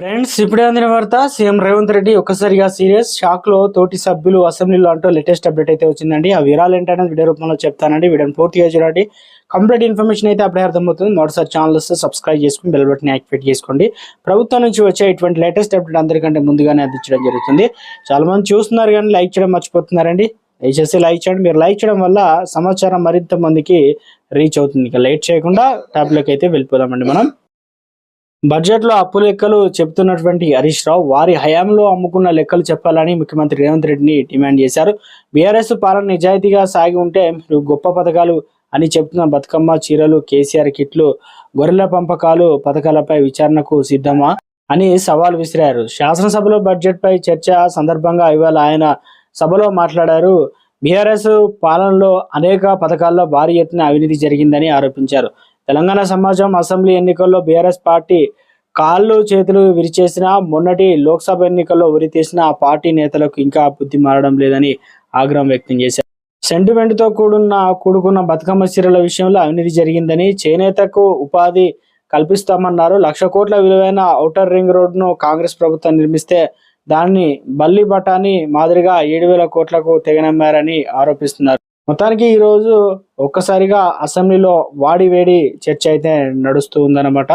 Friends ఇప్పుడే అందిన వార్త సీఎం రేవంత్ రెడ్డి ఒక్కసారిగా సీరియస్ షాక్లో తోటి సభ్యులు అసెంబ్లీలో అంటూ లేటెస్ట్ అప్డేట్ అయితే వచ్చిందండి. ఆ వివరాలు ఏంటనేది వీడియో రూపంలో చెప్తానండి. వీడియోని పూర్తిగా చూడండి. కంప్లీట్ ఇన్ఫర్మేషన్ అయితే అప్పుడే అర్థమవుతుంది. మొదటిసారి ఛానల్ వస్తే సబ్స్క్రైబ్ చేసుకుని బెల్ బటన్ యాక్టివేట్ చేసుకోండి. ప్రభుత్వం నుంచి వచ్చే ఇటువంటి లేటెస్ట్ అప్డేట్ అందరికంటే ముందుగానే అందించడం జరుగుతుంది. చాలా మంది చూస్తున్నారు కానీ లైక్ చేయడం మర్చిపోతున్నారండి. దయచేసి లైక్ చేయండి. మీరు లైక్ చేయడం వల్ల సమాచారం మరింత మందికి రీచ్ అవుతుంది. ఇక లేట్ చేయకుండా టాపిక్లోకి అయితే వెళ్ళిపోదామండి మనం. బడ్జెట్లో అప్పు లెక్కలు చెబుతున్నటువంటి హరీష్ రావు వారి హయాంలో అమ్ముకున్న లెక్కలు చెప్పాలని ముఖ్యమంత్రి రేవంత్ రెడ్డిని డిమాండ్ చేశారు. బీఆర్ఎస్ పాలన నిజాయితీగా సాగి ఉంటే మీరు గొప్ప పథకాలు అని చెప్తున్న బతుకమ్మ చీరలు కేసీఆర్ కిట్లు గొర్రెల పంపకాలు పథకాలపై విచారణకు సిద్ధమా అని సవాల్ విసిరారు. శాసనసభలో బడ్జెట్ పై చర్చ సందర్భంగా ఇవాళ ఆయన సభలో మాట్లాడారు. బీఆర్ఎస్ పాలనలో అనేక పథకాల్లో భారీ ఎత్తున అవినీతి జరిగిందని ఆరోపించారు. తెలంగాణ సమాజం అసెంబ్లీ ఎన్నికల్లో బీఆర్ఎస్ పార్టీ కాళ్ళు చేతులు విరిచేసిన మొన్నటి లోక్సభ ఎన్నికల్లో ఉరితీసిన ఆ పార్టీ నేతలకు ఇంకా బుద్ధి మారడం లేదని ఆగ్రహం వ్యక్తం చేశారు. సెంటిమెంట్తో కూడున్న కూడుకున్న బతుకమ్మ చీరల విషయంలో అవినీతి జరిగిందని చేనేతకు ఉపాధి కల్పిస్తామన్నారు. లక్ష కోట్ల విలువైన ఔటర్ రింగ్ రోడ్ను కాంగ్రెస్ ప్రభుత్వం నిర్మిస్తే దాన్ని బల్లి బఠానీ మాదిరిగా ఏడు వేల కోట్లకు తెగనమ్మారని ఆరోపిస్తున్నారు. మొత్తానికి ఈ రోజు ఒక్కసారిగా అసెంబ్లీలో వాడి వేడి చర్చ అయితే నడుస్తూ ఉందన్నమాట.